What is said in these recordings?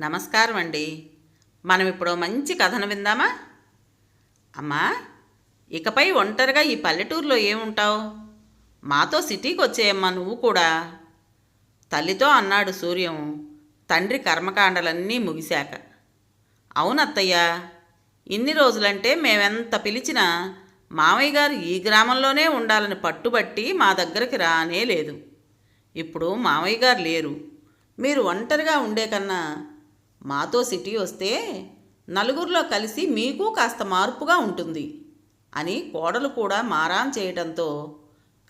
నమస్కారం అండి. మనం ఇప్పుడు మంచి కథను విందామా? అమ్మా ఇకపై ఒంటరిగా ఈ పల్లెటూరులో ఏముంటావు? మాతో సిటీకి వచ్చేయమ్మా నువ్వు కూడా. తల్లితో అన్నాడు సూర్యం. తండ్రి కర్మకాండలన్నీ ముగిశాక. అవునత్తయ్య ఇన్ని రోజులంటే మేమెంత పిలిచినా మామయ్య గారు ఈ గ్రామంలోనే ఉండాలని పట్టుబట్టి మా దగ్గరికి రానే లేదు. ఇప్పుడు మామయ్య గారు లేరు. మీరు ఒంటరిగా ఉండే కన్నా మాతో సిటీ వస్తే నలుగురిలో కలిసి మీకు కాస్త మార్పుగా ఉంటుంది అని కోడలు కూడా మారాన్ చేయడంతో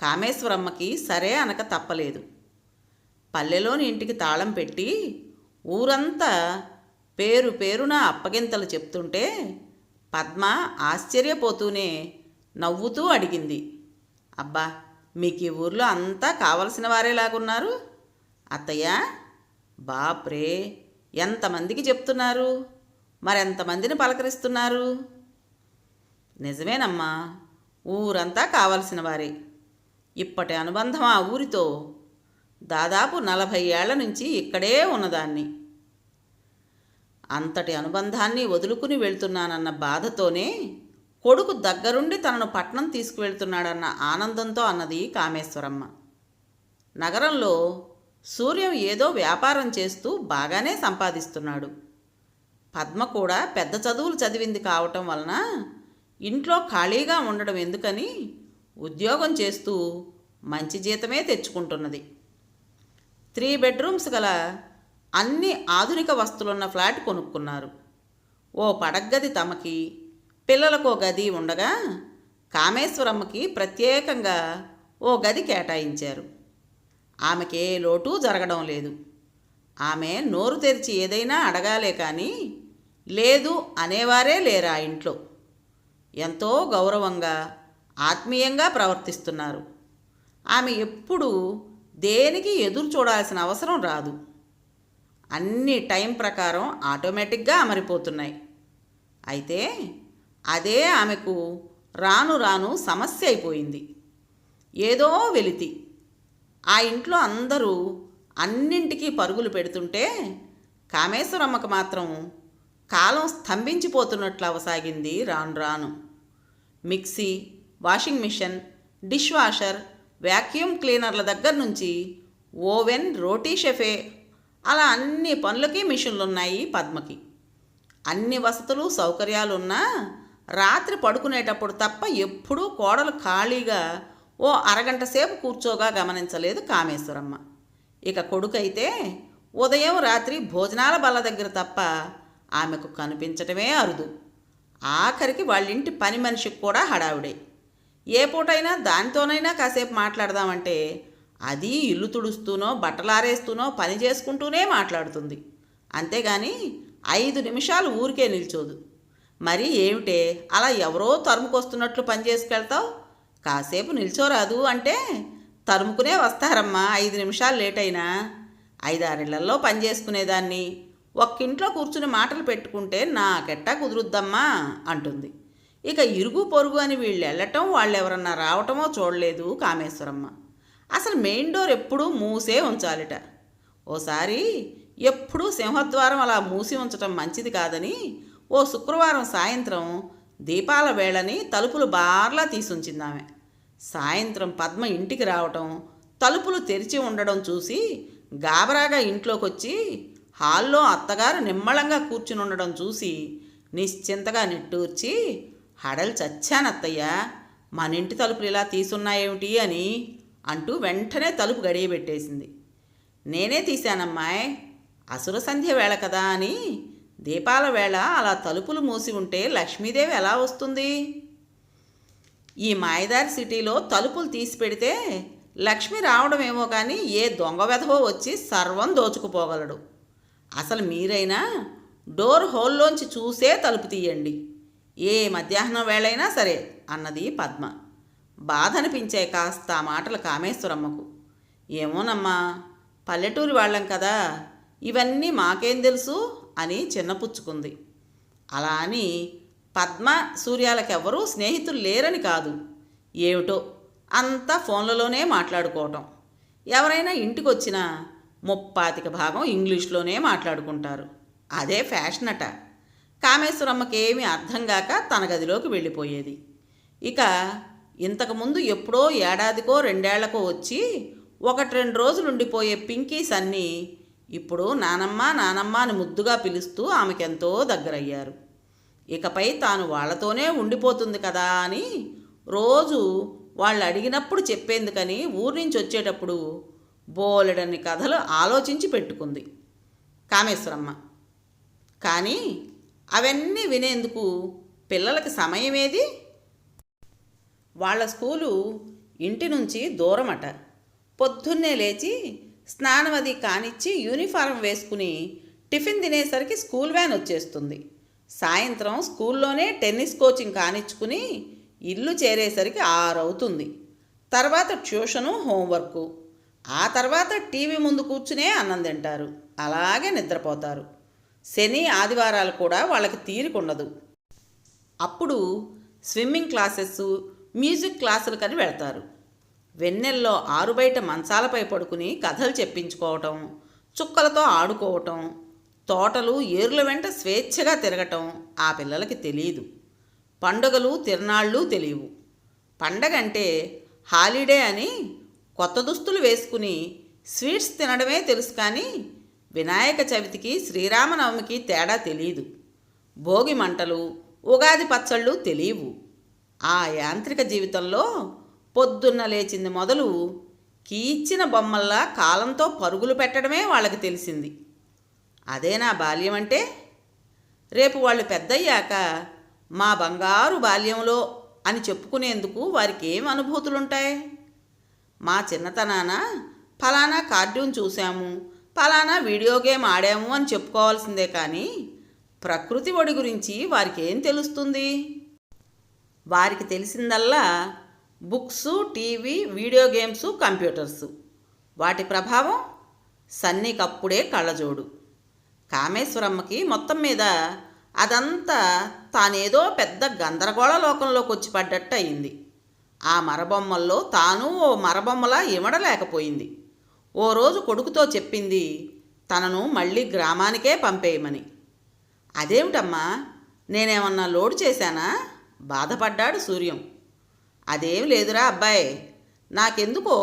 కామేశ్వరమ్మకి సరే అనక తప్పలేదు. పల్లెలోని ఇంటికి తాళం పెట్టి ఊరంతా పేరు పేరున అప్పగింతలు చెప్తుంటే పద్మ ఆశ్చర్యపోతూనే నవ్వుతూ అడిగింది. అబ్బా మీకు ఈ ఊర్లో అంతా కావలసిన వారేలాగున్నారు? అత్తయ్య బాప్రే ఎంతమందికి చెప్తున్నారు? మరెంతమందిని పలకరిస్తున్నారు? నిజమేనమ్మా ఊరంతా కావలసిన వారే. ఇప్పటి అనుబంధం ఆ ఊరితో దాదాపు నలభై ఏళ్ళ నుంచి ఇక్కడే ఉన్నదాన్ని. అంతటి అనుబంధాన్ని వదులుకుని వెళ్తున్నానన్న బాధతోనే కొడుకు దగ్గరుండి తనను పట్నం తీసుకువెళ్తున్నాడన్న ఆనందంతో అన్నది కామేశ్వరమ్మ. నగరంలో సూర్యం ఏదో వ్యాపారం చేస్తూ బాగానే సంపాదిస్తున్నాడు. పద్మ కూడా పెద్ద చదువులు చదివింది కావటం వలన ఇంట్లో ఖాళీగా ఉండడం ఎందుకని ఉద్యోగం చేస్తూ మంచి జీతమే తెచ్చుకుంటున్నది. త్రీ బెడ్రూమ్స్ గల అన్ని ఆధునిక వస్తువులున్న ఫ్లాట్ కొనుక్కున్నారు. ఓ పడగ్గది తమకి పిల్లలకో గది ఉండగా కామేశ్వరమ్మకి ప్రత్యేకంగా ఓ గది కేటాయించారు. ఆమెకి ఏ లోటు జరగడం లేదు. ఆమె నోరు తెరిచి ఏదైనా అడగాలే కానీ లేదు అనేవారే లేరా ఇంట్లో? ఎంతో గౌరవంగా ఆత్మీయంగా ప్రవర్తిస్తున్నారు. ఆమె ఎప్పుడూ దేనికి ఎదురు చూడాల్సిన అవసరం రాదు. అన్ని టైం ప్రకారం ఆటోమేటిక్గా అమరిపోతున్నాయి. అయితే అదే ఆమెకు రాను రాను సమస్య అయిపోయింది. ఏదో వెలితి. ఆ ఇంట్లో అందరూ అన్నింటికీ పరుగులు పెడుతుంటే కామేశ్వరమ్మకు మాత్రం కాలం స్తంభించిపోతున్నట్లు అవసాగింది రాను రాను. Mixie washing machine dish washer vacuum క్లీనర్ల దగ్గర నుంచి ఓవెన్ రోటీ షెఫే అలా అన్ని పనులకి మిషన్లు ఉన్నాయి పద్మకి. అన్ని వసతులు సౌకర్యాలు ఉన్నా రాత్రి పడుకునేటప్పుడు తప్ప ఎప్పుడూ కోడలు ఖాళీగా ఓ అరగంట సేపు కూర్చోగా గమనించలేదు కామేశ్వరమ్మ. ఇక కొడుకైతే ఉదయం రాత్రి భోజనాల బల్ల దగ్గర తప్ప ఆమెకు కనిపించటమే అరుదు. ఆఖరికి వాళ్ళింటి పని మనిషికి కూడా హడావుడే. ఏ పూటైనా దానితోనైనా కాసేపు మాట్లాడదామంటే అది ఇల్లు తుడుస్తూనో బట్టలారేస్తూనో పని చేసుకుంటూనే మాట్లాడుతుంది. అంతేగాని ఐదు నిమిషాలు ఊరికే నిల్చోదు. మరి ఏమిటే? అలా ఎవరో తరుముకొస్తున్నట్లు పని చేసుకెళ్తావు? కాసేపు నిల్చోరాదు అంటే తరుముకునే వస్తారమ్మా. ఐదు నిమిషాలు లేట్ అయినా ఐదారేళ్ళలో పని చేసుకునేదాన్ని. ఒక్కింట్లో కూర్చుని మాటలు పెట్టుకుంటే నాకెట్టా కుదురుద్దమ్మా అంటుంది. ఇక ఇరుగు పొరుగు అని వీళ్ళు వెళ్ళటం వాళ్ళు ఎవరన్నా రావటమో చూడలేదు కామేశ్వరమ్మ. అసలు మెయిన్ డోర్ ఎప్పుడూ మూసే ఉంచాలిట. ఓసారి ఎప్పుడూ సింహద్వారం అలా మూసి ఉంచటం మంచిది కాదని ఓ శుక్రవారం సాయంత్రం దీపాల వేళని తలుపులు బార్లా తీసుంచిందామె. సాయంత్రం పద్మ ఇంటికి రావటం తలుపులు తెరిచి ఉండడం చూసి గాబరాగా ఇంట్లోకి వచ్చి హాల్లో అత్తగారు నిమ్మళంగా కూర్చుని ఉండడం చూసి నిశ్చింతగా నిట్టూర్చి హడలు చచ్చానత్తయ్యా మన ఇంటి తలుపులు ఇలా తీసున్నాయేమిటి అని అంటూ వెంటనే తలుపు గడియబెట్టేసింది. నేనే తీశానమ్మాయ్ అసుర సంధ్య వేళ కదా అని దీపాల వేళ అలా తలుపులు మూసి ఉంటే లక్ష్మీదేవి ఎలా వస్తుంది? ఈ మాయదారి సిటీలో తలుపులు తీసి పెడితే లక్ష్మి రావడమేమో కానీ ఏ దొంగ వెధవో వచ్చి సర్వం దోచుకుపోగలడు. అసలు మీరైనా డోర్ హోల్లోంచి చూసే తలుపు తీయండి. ఏ మధ్యాహ్నం వేళైనా సరే అన్నది పద్మ. బాధ అనిపించాయి కాస్త ఆ మాటలు కామేశ్వరమ్మకు. ఏమోనమ్మా పల్లెటూరి వాళ్ళం కదా ఇవన్నీ మాకేం తెలుసు? అని చిన్నపుచ్చుకుంది. అలా అని పద్మ సూర్యాలకెవరూ స్నేహితులు లేరని కాదు. ఏమిటో అంతా ఫోన్లలోనే మాట్లాడుకోవటం. ఎవరైనా ఇంటికి వచ్చినా ముప్పాతిక భాగం ఇంగ్లీష్లోనే మాట్లాడుకుంటారు. అదే ఫ్యాషన్ అట కామేశ్వరమ్మకేమీ అర్థం కాక తన గదిలోకి వెళ్ళిపోయేది. ఇక ఇంతకుముందు ఎప్పుడో ఏడాదికో రెండేళ్ళకో వచ్చి ఒకటి రెండు రోజులు ఉండిపోయే పింకీస్ అన్నీ ఇప్పుడు నానమ్మ నానమ్మ అని ముద్దుగా పిలుస్తూ ఆమెకెంతో దగ్గరయ్యారు. ఇకపై తాను వాళ్ళతోనే ఉండిపోతుంది కదా అని రోజు వాళ్ళు అడిగినప్పుడు చెప్పేందుకని ఊరి నుంచి వచ్చేటప్పుడు బోలెడన్ని కథలు ఆలోచించి పెట్టుకుంది కామేశ్వరమ్మ. కానీ అవన్నీ వినేందుకు పిల్లలకి సమయమేది? వాళ్ళ స్కూలు ఇంటి నుంచి దూరమట. పొద్దున్నే లేచి స్నానం అది కానిచ్చి యూనిఫారం వేసుకుని టిఫిన్ తినేసరికి స్కూల్ వ్యాన్ వచ్చేస్తుంది. సాయంత్రం స్కూల్లోనే టెన్నిస్ కోచింగ్ కానిచ్చుకుని ఇల్లు చేరేసరికి ఆరవుతుంది. తర్వాత ట్యూషను హోంవర్కు. ఆ తర్వాత టీవీ ముందు కూర్చునే అన్నం తింటారు. అలాగే నిద్రపోతారు. శని ఆదివారాలు కూడా వాళ్ళకి తీరికుండదు అప్పుడు స్విమ్మింగ్ క్లాసెస్ మ్యూజిక్ క్లాసులకని వెళ్తారు. వెన్నెల్లో ఆరుబయట మంచాలపై పడుకుని కథలు చెప్పించుకోవటం చుక్కలతో ఆడుకోవటం తోటలు ఏర్ల వెంట స్వేచ్ఛగా తిరగటం ఆ పిల్లలకి తెలియదు పండుగలు తిరునాళ్ళు తెలియవు. పండగ అంటే హాలిడే అని కొత్త దుస్తులు వేసుకుని స్వీట్స్ తినడమే తెలుసు కానీ వినాయక చవితికి శ్రీరామనవమికి తేడా తెలియదు భోగి మంటలు ఉగాది పచ్చళ్ళు తెలియవు. ఆ యాంత్రిక జీవితంలో పొద్దున్న లేచింది మొదలు కీచిన బొమ్మల్లా కాలంతో పరుగులు పెట్టడమే వాళ్ళకి తెలిసింది. అదే నా బాల్యం అంటే? రేపు వాళ్ళు పెద్దయ్యాక మా బంగారు బాల్యంలో అని చెప్పుకునేందుకు వారికి ఏం అనుభూతులుంటాయి? మా చిన్నతనాన ఫలానా కార్టూన్ చూసాము ఫలానా వీడియో గేమ్ ఆడాము అని చెప్పుకోవాల్సిందే కానీ ప్రకృతి ఒడి గురించి వారికి ఏం తెలుస్తుంది? వారికి తెలిసిందల్లా books TV video games computers. వాటి ప్రభావం సన్నీకప్పుడే కళ్ళజోడు. కామేశ్వరమ్మకి మొత్తం మీద అదంతా తానేదో పెద్ద గందరగోళ లోకంలోకి వచ్చి పడ్డట్టు అయింది ఆ మరబొమ్మల్లో తాను ఓ మరబొమ్మలా ఇమడలేకపోయింది. ఓ రోజు కొడుకుతో చెప్పింది తనను మళ్ళీ గ్రామానికే పంపేయమని. అదేమిటమ్మా నేనేమన్నా లోడు చేశానా? బాధపడ్డాడు సూర్యం. అదేం లేదురా అబ్బాయి. నాకెందుకో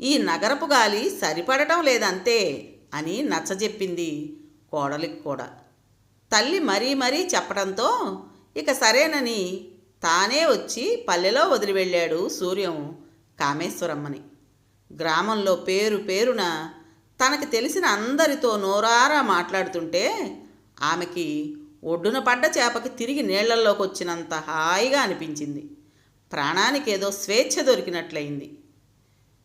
ఈ నగరపు గాలి సరిపడటం లేదంతే అని నచ్చజెప్పింది కోడలికి కూడా. తల్లి మరీ మరీ చెప్పడంతో ఇక సరేనని తానే వచ్చి పల్లెలో వదిలి వెళ్ళాడు సూర్యం కామేశ్వరమ్మని. గ్రామంలో పేరు పేరున తనకి తెలిసిన అందరితో నోరారా మాట్లాడుతుంటే ఆమెకి ఒడ్డున పడ్డ చేపకి తిరిగి నీళ్ళలోకి వచ్చినంత హాయిగా అనిపించింది. ప్రాణానికి ఏదో స్వేచ్ఛ దొరికినట్లయింది.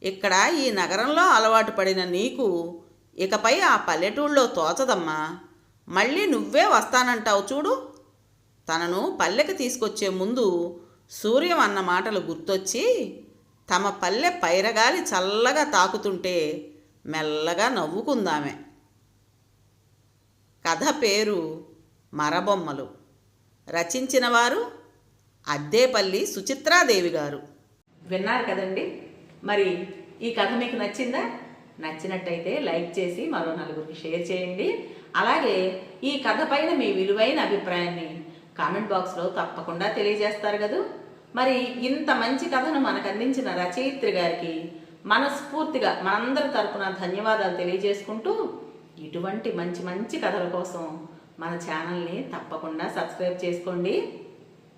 ఇక్కడ ఈ నగరంలో అలవాటు పడిన నీకు ఇకపై ఆ పల్లెటూళ్ళలో తోచదమ్మా. మళ్ళీ నువ్వే వస్తానంటావు చూడు. తనను పల్లెకి తీసుకొచ్చే ముందు సూర్యం అన్న మాటలు గుర్తొచ్చి తమ పల్లె పైరగాలి చల్లగా తాకుతుంటే మెల్లగా నవ్వుకుందామె. కథ పేరు మరబొమ్మలు. రచించిన వారు అద్దేపల్లి సుచిత్రాదేవి గారు. విన్నారు కదండి? మరి ఈ కథ మీకు నచ్చిందా? నచ్చినట్టయితే లైక్ చేసి మరో నలుగురికి షేర్ చేయండి. అలాగే ఈ కథ పైన మీ విలువైన అభిప్రాయాన్ని కామెంట్ బాక్స్లో తప్పకుండా తెలియజేస్తారు కదూ. మరి ఇంత మంచి కథను మనకు అందించిన రచయిత్రి గారికి మనస్ఫూర్తిగా మనందరి తరపున ధన్యవాదాలు తెలియజేసుకుంటూ ఇటువంటి మంచి మంచి కథల కోసం మన ఛానల్ని తప్పకుండా సబ్స్క్రైబ్ చేసుకోండి.